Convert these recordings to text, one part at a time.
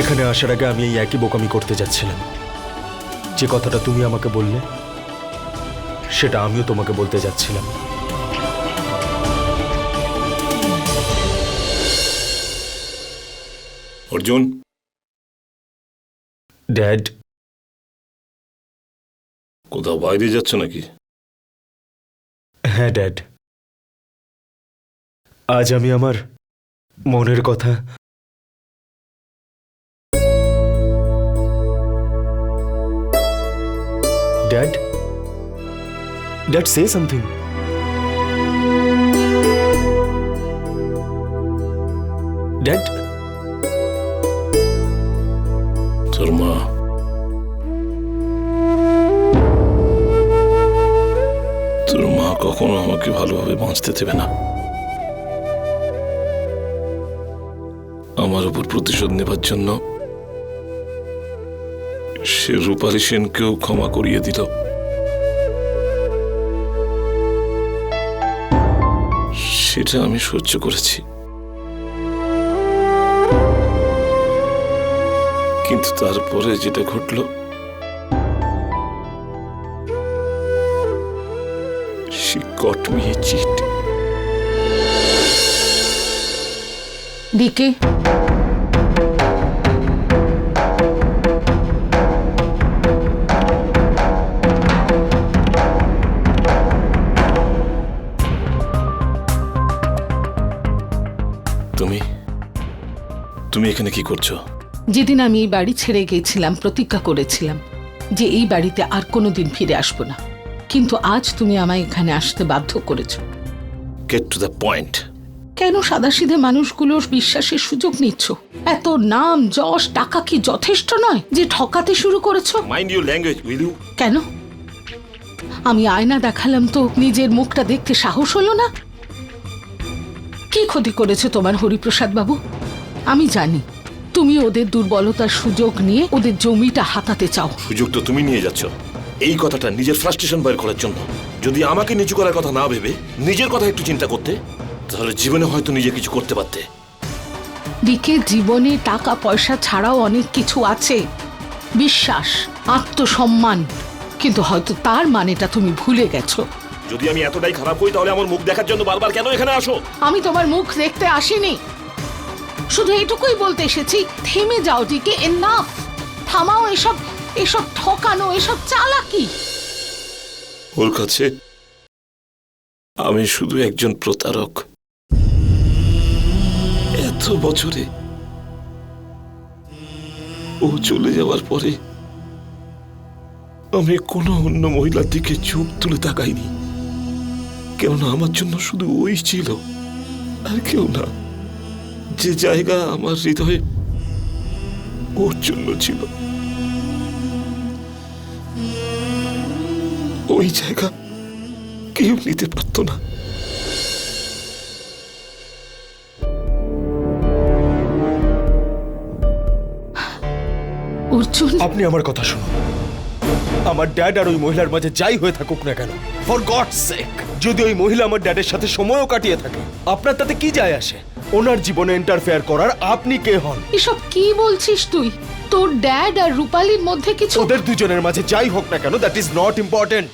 এখানে আসার আগে আমি এই একই বোকামি করতে যাচ্ছিলাম। যে কথাটা তুমি আমাকে বললে সেটা আমিও তোমাকে বলতে যাচ্ছিলাম। অর্জুন? ড্যাড কোথাও বাইরে যাচ্ছ নাকি? হ্যাঁ ড্যাড আজ আমি আমার মনের কথা dad dad say something dad তোর মা কখনো আমাকে ভালোভাবে বাঁচতে দেবে না। আমার উপর প্রতিশোধ নেবার জন্য সে রূপালী সেনকেও ক্ষমা করিয়ে দিল। সেটা আমি সহ্য করেছি। কিন্তু তারপরে যেটা ঘটল got me a cheat. তুমি এখানে কি করছ? যেদিন আমি এই বাড়ি ছেড়ে গিয়েছিলাম প্রতিজ্ঞা করেছিলাম যে এই বাড়িতে আর কোনোদিন ফিরে আসব না। কিন্তু আজ তুমি আমায় এখানে আসতে বাধ্য করেছ। গেট টু দ্য পয়েন্ট কেন সাদাসিধে মানুষগুলোর বিশ্বাসের সুযোগ নিচ্ছ? এত নাম যশ টাকা কি যথেষ্ট নয় যে ঠকাতে শুরু করেছ? Mind your language will you কেন? আমি আয়না দেখালাম তো নিজের মুখটা দেখতে সাহস হলো না? কি ক্ষতি করেছে তোমার হরিপ্রসাদ বাবু? আমি জানি তুমি ওদের দুর্বলতার সুযোগ নিয়ে ওদের জমিটা হাতাতে চাও। সুযোগ তো তুমি নিয়ে যাচ্ছ। এই কথাটা নিজের ফ্রাস্ট্রেশন বের করার জন্য। যদি আমাকে নিচু করার কথা না ভেবে নিজের কথা একটু চিন্তা করতে তাহলে জীবনে হয়তো নিজে কিছু করতে পারতে। দিকে জীবনে টাকা পয়সা ছাড়াও অনেক কিছু আছে। বিশ্বাস আত্মসম্মান কিন্তু হয়তো তার মানেটা তুমি ভুলে গেছো। যদি আমি এতটাই খারাপ হই তাহলে আমার মুখ দেখার জন্য বারবার কেন এখানে আসো? আমি তোমার মুখ দেখতে আসিনি। শুধু এটুকুই বলতে এসেছি, থেমে যাও দিকে এনাফ থামাও এসব এসব ঠকানো, এসব চালাকি! ওর কাছে আমি শুধু একজন প্রতারক। এত বছরে ও চলে যাওয়ার পরে আমি কোনো অন্য মহিলার দিকে চোখ তুলে তাকাইনি। কেননা আমার জন্য শুধু ওই ছিল, আর কেউ না। যে জায়গা আমার হৃদয়ে ওর জন্য ছিল ওই জায়গা কেউ নিতে পারতো না। অর্জুন। আপনি আমার কথা শুনুন। আমার ড্যাড আর ওই মহিলার মাঝে যাই হয়ে থাকুক না কেন ফর গড সেক যদি ওই মহিলা আমার ড্যাডের সাথে সময়ও কাটিয়ে থাকে আপনার তাতে কি যায় আসে? ওনার জীবনে ইন্টারফেয়ার করার আপনি কে হন? এসব কি বলছিস তুই? তোর ড্যাড আর রূপালীর মধ্যে কিছু ওদের দুজনের মাঝে যাই হোক না কেন that is not important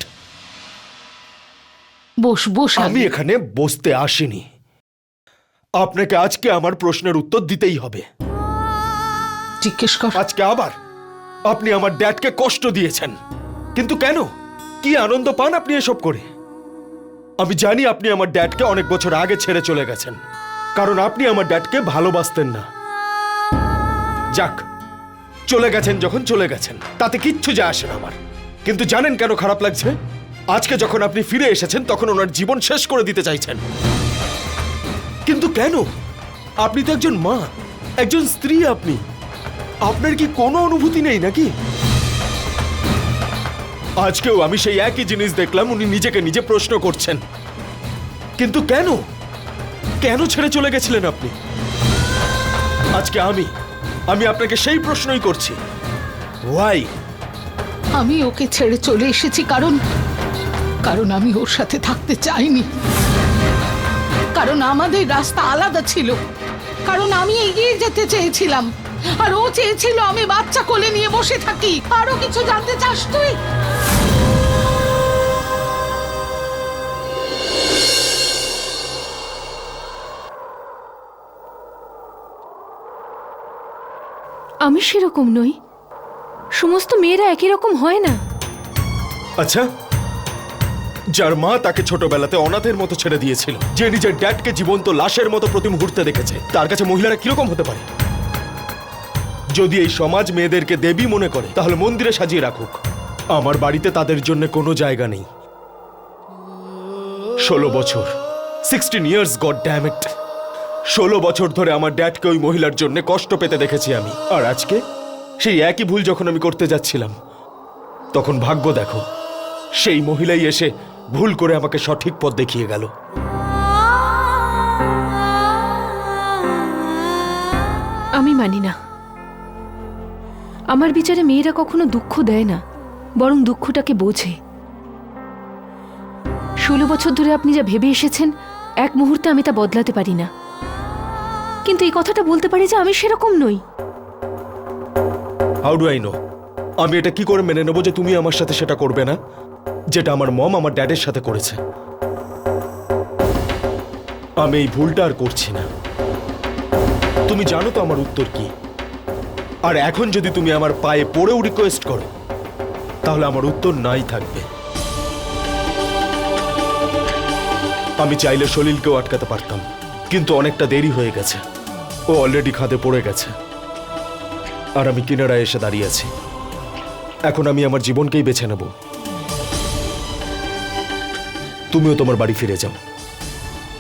boss boss আমি আগে। এখানে বসতে আসিনি। আপনাকে আজকে আমার প্রশ্নের উত্তর দিতেই হবে। জিজ্ঞেস কর। আজকে আবার আপনি আমার ড্যাডকে কষ্ট দিয়েছেন। কিন্তু কেন? কি আনন্দ পান আপনি এসব করে? আমি জানি আপনি আমার ড্যাডকে অনেক বছর আগে ছেড়ে চলে গেছেন। কারণ আপনি আমার ড্যাডকে ভালোবাসতেন না। যাক, চলে গেছেন যখন চলে গেছেন, তাতে কিচ্ছু যায় আসে না আমার। কিন্তু জানেন কেন খারাপ লাগছে? আজকে যখন আপনি ফিরে এসেছেন, তখন ওনার জীবন শেষ করে দিতে চাইছেন। কিন্তু কেন? আপনি তো একজন মা, একজন স্ত্রী আপনি। আপনার কি কোনো অনুভূতি নেই নাকি? আজকেও আমি সেই একই জিনিস দেখলাম, উনি নিজেকে নিজে প্রশ্ন করছেন। কিন্তু কেন? কেন ছেড়ে চলে গেছিলেন আপনি? আজকে আমি আমি আপনাকে সেই প্রশ্নই করছি। ওয়াই আমি ওকে ছেড়ে চলে এসেছি কারণ কারণ আমি ওর সাথে থাকতে চাইনি। কারণ আমাদের রাস্তা আলাদা ছিল। কারণ আমি এগিয়ে যেতে চেয়েছিলাম। আর ও চেয়েছিল আমি বাচ্চা কোলে নিয়ে বসে থাকি। আরও কিছু জানতে চাস তুই? আমি সেরকম নই। সমস্ত মেয়েরা একই রকম হয় না। আচ্ছা যার মা তাকে ছোটবেলাতে অনাথের মতো ছেড়ে দিয়েছিল, যে নিজের ড্যাডকে জীবন্ত লাশের মতো প্রতি মুহূর্তে দেখেছে, তার কাছে মহিলারা কীরকম হতে পারে? যদি এই সমাজ মেয়েদেরকে দেবী মনে করে, তাহলে মন্দিরে সাজিয়ে রাখুক। আমার বাড়িতে তাদের জন্য কোনো জায়গা নেই। ষোলো বছর সিক্সটিন ইয়ার্স গড ড্যামেট ষোলো বছর ধরে আমার ড্যাডকে ওই মহিলার জন্য কষ্ট পেতে দেখেছি আমি। আর আজকে সেই একই ভুল যখন আমি করতে যাচ্ছিলাম, তখন ভাগ্য দেখো, সেই মহিলাই এসে ভুল করে আমাকে সঠিক পথ দেখিয়ে গেল। আমি মানি না। আমার বিচারে মেয়েরা কখনো দুঃখ দেয় না, বরং দুঃখটাকে বোঝে। ষোলো বছর ধরে আপনি যা ভেবে এসেছেন, এক মুহূর্তে আমি তা বদলাতে পারি না। কিন্তু এই কথাটা বলতে পারি যে আমি সেরকম নই। হাউ ডু আই নো আমি এটা কি করে মেনে নেব যে তুমি আমার সাথে সেটা করবে না? যেটা আমার মম আমার ড্যাডের সাথে করেছে। আমি এই ভুলটা আর করছি না। তুমি জানো তো আমার উত্তর কি? আর এখন যদি তুমি আমার পায়ে পড়েও রিকোয়েস্ট করো, তাহলে আমার উত্তর নাই থাকবে। আমি চাইলে সলিলকেও আটকাতে পারতাম, কিন্তু অনেকটা দেরি হয়ে গেছে। ও অলরেডি খাদে পড়ে গেছে। আর আমি কিনারায় এসে দাঁড়িয়ে আছি। এখন আমি আমার জীবনকেই বেছে নেব। তুমিও তোমার বাড়ি ফিরে যাও।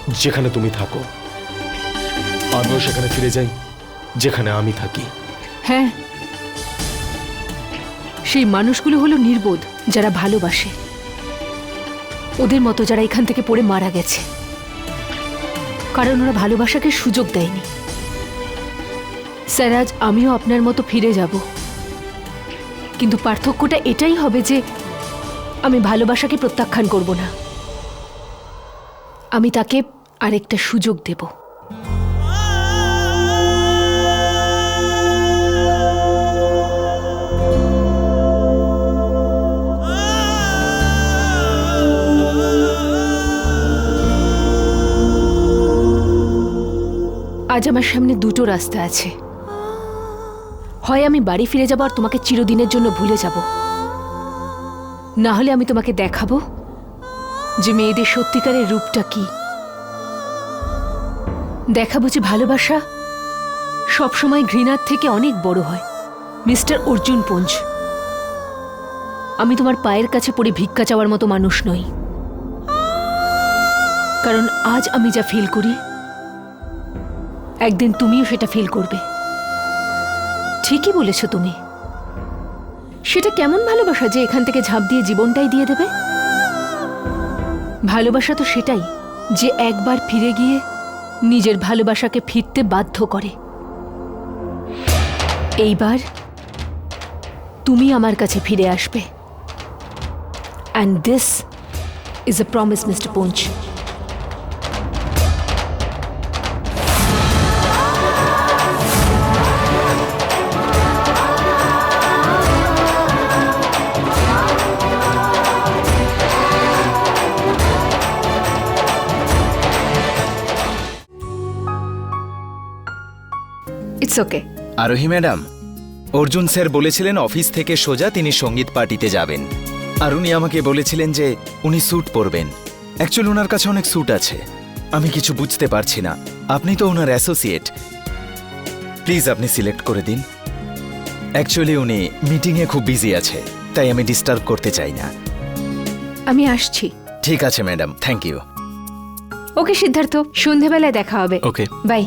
যেখানে তুমি থাকো। আমিও সেখানে ফিরে যাই, যেখানে আমি থাকি। হ্যাঁ। সেই মানুষগুলো হলো নির্বোধ, যারা ভালোবাসে। ওদের মতো যারা এখান থেকে পড়ে মারা গেছে। কারণ ওরা ভালোবাসাকে সুযোগ দেয়নি। স্যার, আজ আমিও আপনার মতো ফিরে যাব। কিন্তু পার্থক্যটা এটাই হবে যে আমি ভালোবাসাকে প্রত্যাখ্যান করব না। আমি তাকে আরেকটা সুযোগ দেবো। আজ আমার সামনে দুটো রাস্তা আছে। হয় আমি বাড়ি ফিরে যাব আর তোমাকে চিরদিনের জন্য ভুলে যাব। না হলে আমি তোমাকে দেখাবো যে মেয়েদের সত্যিকারের রূপটা কি। দেখাবো যে ভালোবাসা সবসময় ঘৃণার থেকে অনেক বড় হয়। মিস্টার অর্জুন পঞ্চ আমি তোমার পায়ের কাছে পড়ে ভিক্ষা চাওয়ার মতো মানুষ নই। কারণ আজ আমি যা ফিল করি, একদিন তুমিও সেটা ফিল করবে। ঠিকই বলেছ তুমি। সেটা কেমন ভালোবাসা যে এখান থেকে ঝাঁপ দিয়ে জীবনটাই দিয়ে দেবে? ভালোবাসা তো সেটাই যে একবার ফিরে গিয়ে নিজের ভালোবাসাকে ফিরতে বাধ্য করে। এইবার তুমি আমার কাছে ফিরে আসবে। And this is a promise mister Punch it's okay Arohi madam Arjun sir বলেছিলেন অফিস থেকে সোজা তিনি সংগীত পার্টিতে যাবেন। আর উনি আমাকে বলেছিলেন যে উনি স্যুট পরবেন। অ্যাকচুয়ালি ওনার কাছে অনেক স্যুট আছে। আমি কিছু বুঝতে পারছি না। আপনি তো ওনার অ্যাসোসিয়েট। প্লিজ আপনি সিলেক্ট করে দিন। অ্যাকচুয়ালি উনি মিটিংয়ে খুব বিজি আছে তাই আমি ডিস্টার্ব করতে চাই না। আমি আসছি। ঠিক আছে madam thank you. Okay Siddharth সন্ধেবেলায় দেখা হবে। ওকে। বাই।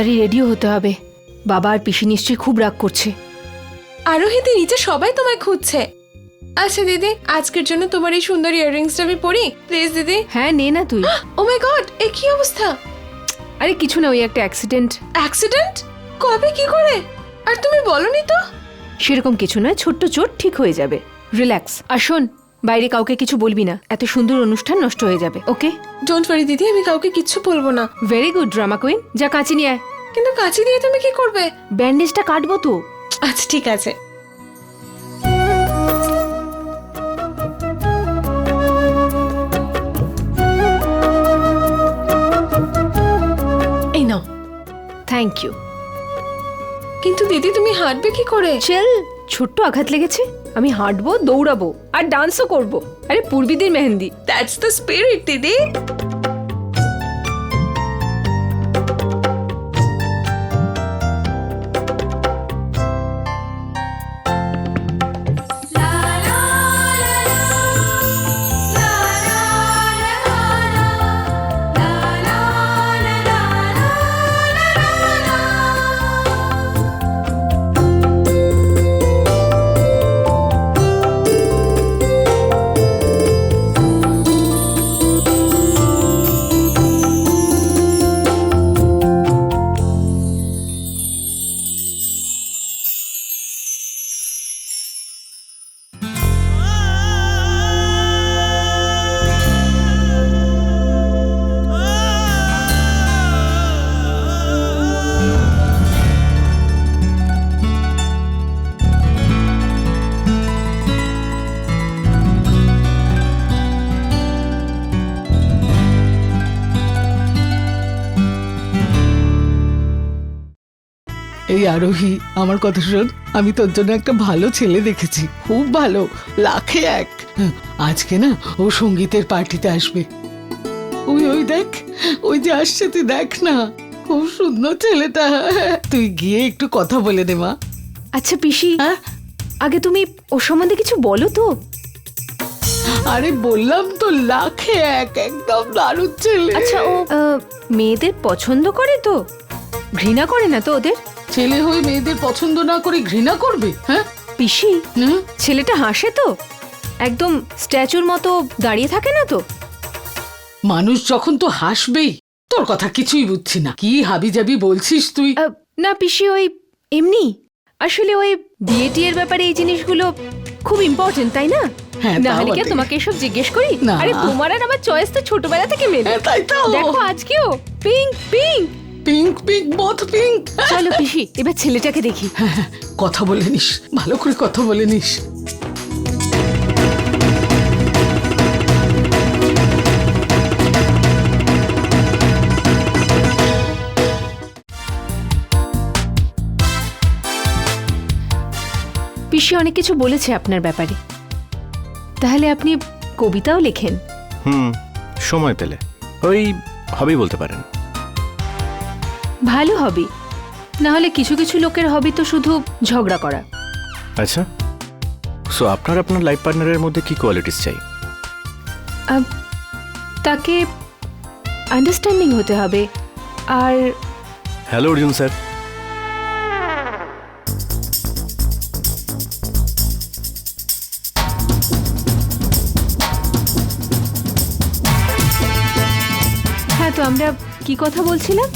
তাড়াতাড়ি রেডিও হতে হবে। বাবা আর পিসি নিশ্চয়ই খুব রাগ করছে। আরোহিতে নিচে সবাই তোমায় খুঁজছে। আচ্ছা দিদি আজকের জন্য তোমার এই সুন্দর ইয়াররিংসটা আমি পরি। প্লিজ দিদি। হ্যাঁ নে না তুই। ও মাই গড এ কি অবস্থা? আরে কিছু না ওই একটা অ্যাক্সিডেন্ট অ্যাক্সিডেন্ট কবে কি করে? আর তুমি বলনি তো? সেরকম কিছু নয় ছোট্ট চোট ঠিক হয়ে যাবে। রিল্যাক্স আর শোন বাইরে কাউকে কিছু বলবি না। এত সুন্দর অনুষ্ঠান নষ্ট হয়ে যাবে ওকে? ডোন্ট ওয়ারি দিদি আমি কাউকে কিচ্ছু বলব না। Very good drama queen. যা কাঁচি নিয়ে আয়। কিন্তু কাঁচি দিয়ে তুমি কি করবে? ব্যান্ডেজটা কাটবো তো। আচ্ছা ঠিক আছে। এই নাও। থ্যাংক ইউ কিন্তু দিদি তুমি হাঁটবে কি করে? চেল ছোট্ট আঘাত লেগেছে। আমি হাঁটবো দৌড়াবো আর ডান্সও করব। আরে পূর্বীদের মেহেন্দি। দ্যাটস দ্য স্পিরিট দিদি। আরোহী আমার কথা শোন আমি তোর জন্য একটা ভালো ছেলে দেখেছি খুব ভালো লাখে এক। আজকে না ও সঙ্গীতের পার্টিতে আসবে। ওই ওই দেখ ওই যে আসছে তুই দেখ না খুব সুন্দর ছেলেটা। তুই গিয়ে একটু কথা বলে দে মা। আচ্ছা পিসি হ্যাঁ? আগে তুমি ও সম্বন্ধে কিছু বলো তো। আরে বললাম তো লাখে এক একদম দারুণ ছেলে। আচ্ছা ও আহ, মেয়েদের পছন্দ করে তো? ঘৃণা করে না তো ওদের? ছেলে হয়ে মেয়েদের পছন্দ না করে ঘৃণা করবে হ্যাঁ? পিসি হুম? ছেলেটা হাসে তো। একদম স্ট্যাচুর মতো দাঁড়িয়ে থাকে না তো। মানুষ যখন তো হাসবেই তোর কথা কিছুই বুঝছি না। কি হাবি যাবি বলছিস তুই? আহ, না পিসি ওই এমনি। আসলে ওই বিয়ে টিয়ের ব্যাপারে এই জিনিসগুলো খুব ইম্পর্টেন্ট তাই না? হ্যাঁ, না তাও হলে কি আর বটে। তোমাকে এসব জিজ্ঞেস করি? না। আরে তোমার আর আমার চয়েস তো ছোটবেলা থেকে মেলে। হ্যাঁ, তাই তো। দেখো আজকেও। Pink pink pink pink both pink. চলো পিসি এবার ছেলেটাকে দেখি। কথা বলে নিস ভালো করে কথা বলে নিস। পিসি অনেক কিছু বলেছে আপনার ব্যাপারে। তাহলে আপনি কবিতাও লেখেন। হুম সময় পেলে। ওই হবেই বলতে পারেন। ভালো হবে। না হলে কিছু কিছু লোকের হবে তো শুধু ঝগড়া করা। আচ্ছা সো আপনার আপনার লাইফ পার্টনারের মধ্যে কি কোয়ালিটিস চাই? তাকে আন্ডারস্ট্যান্ডিং হতে হবে। আর হ্যালো অর্জুন স্যার তো আমরা কি কথা বলছিলাম?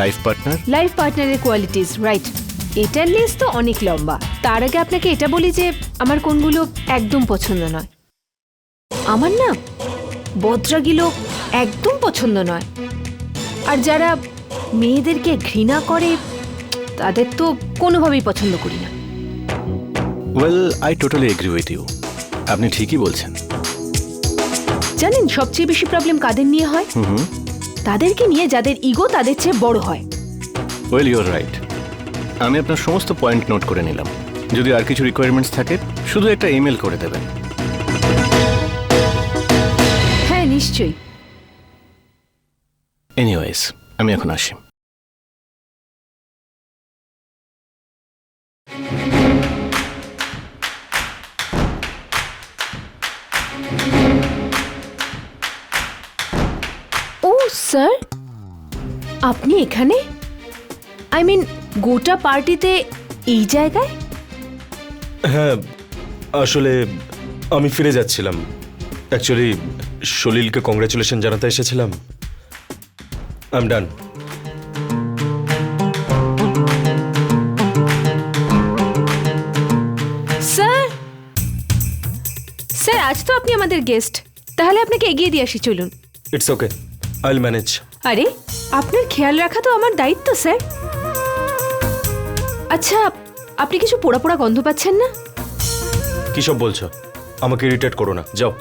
লাইফ পার্টনার লাইফ পার্টনারের কোয়ালিটিস রাইট এটার লিস্ট তো অনেক লম্বা। তার আগে আপনাকে এটা বলি যে আমার কোনগুলো একদম পছন্দ নয়। আমার না বদ্রাগিলো একদম পছন্দ নয়। আর যারা মেয়েদেরকে ঘৃণা করে তাদের তো কোনোভাবেই পছন্দ করি না। Well I totally agree with you আপনি ঠিকই বলছেন। জানেন সবচেয়ে বেশি প্রবলেম কাদের নিয়ে হয়? তাদেরকে নিয়ে যাদের ইগো তাদের চেয়ে বড় হয়। ওয়েল ইউর রাইট আমি আপনার সমস্ত পয়েন্ট নোট করে নিলাম। যদি আর কিছু রিকোয়ারমেন্টস থাকে শুধু একটা ইমেল করে দেবেন। হ্যাঁ নিশ্চয়ই। এনিওয়েজ আমি এখন আসি। স্যার? আপনি এখানে? আই মিন গোটা পার্টিতে এই জায়গায়? হ্যাঁ আসলে আমি ফিরে যাচ্ছিলাম। অ্যাকচুয়ালি সলিলকে কংগ্রেচুলেশন জানাতে এসেছিলাম। I am done sir? Sir আজ তো আপনি আমাদের গেস্ট তাহলে আপনাকে এগিয়ে দিয়ে আসি চলুন। It's okay I will manage আরে আপনার খেয়াল রাখা তো আমার দায়িত্ব স্যার। আচ্ছা আপনি কিছু পোড়া পোড়া গন্ধ পাচ্ছেন না? কী সব বলছো? আমাকে ইরিটেট করো না যাও।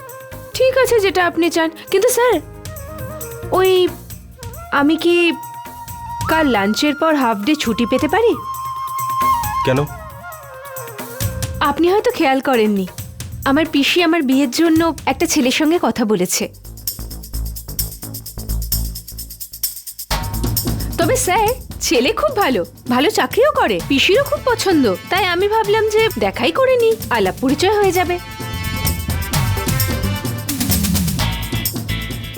ঠিক আছে যেটা আপনি চান। কিন্তু স্যার ওই আমি কি কাল লাঞ্চের পর হাফ ডে ছুটি পেতে পারি? কেন? আপনি হয়তো খেয়াল করেননি। আমার পিসি আমার বিয়ের জন্য একটা ছেলের সঙ্গে কথা বলেছে। তবে স্যার ছেলে খুব ভালো ভালো চাকরিও করে পিসিরও খুব পছন্দ। তাই আমি ভাবলাম যে দেখাই করে নি আলাপ পরিচয় হয়ে যাবে।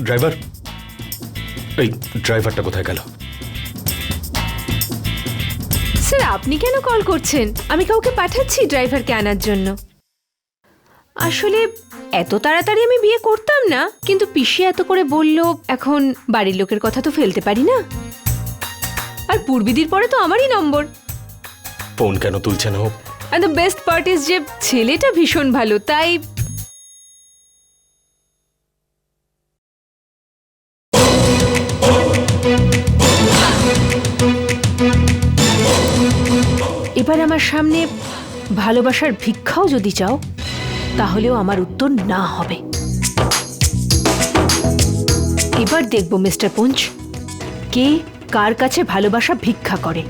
ড্রাইভার এই ড্রাইভারটা কোথায় গেল? স্যার আপনি কেন কল করছেন? আমি কাউকে পাঠাচ্ছি ড্রাইভারকে আনার জন্য। আসলে এত তাড়াতাড়ি আমি বিয়ে করতাম না কিন্তু পিসি এত করে বলল এখন বাড়ির লোকের কথা তো ফেলতে পারি না। আর পূর্বিদির পরে তো আমারই নম্বর। ফোন কেন তুলছে না ও? আর দ্য বেস্ট পার্ট ইজ যে ছেলেটা ভীষণ ভালো তাই এবার আমার সামনে ভালোবাসার ভিক্ষাও যদি চাও তাহলেও আমার উত্তর না হবে। এবার দেখব মিস্টার পুঞ্চ কে কার কাছে ভালোবাসা ভিক্ষা করে।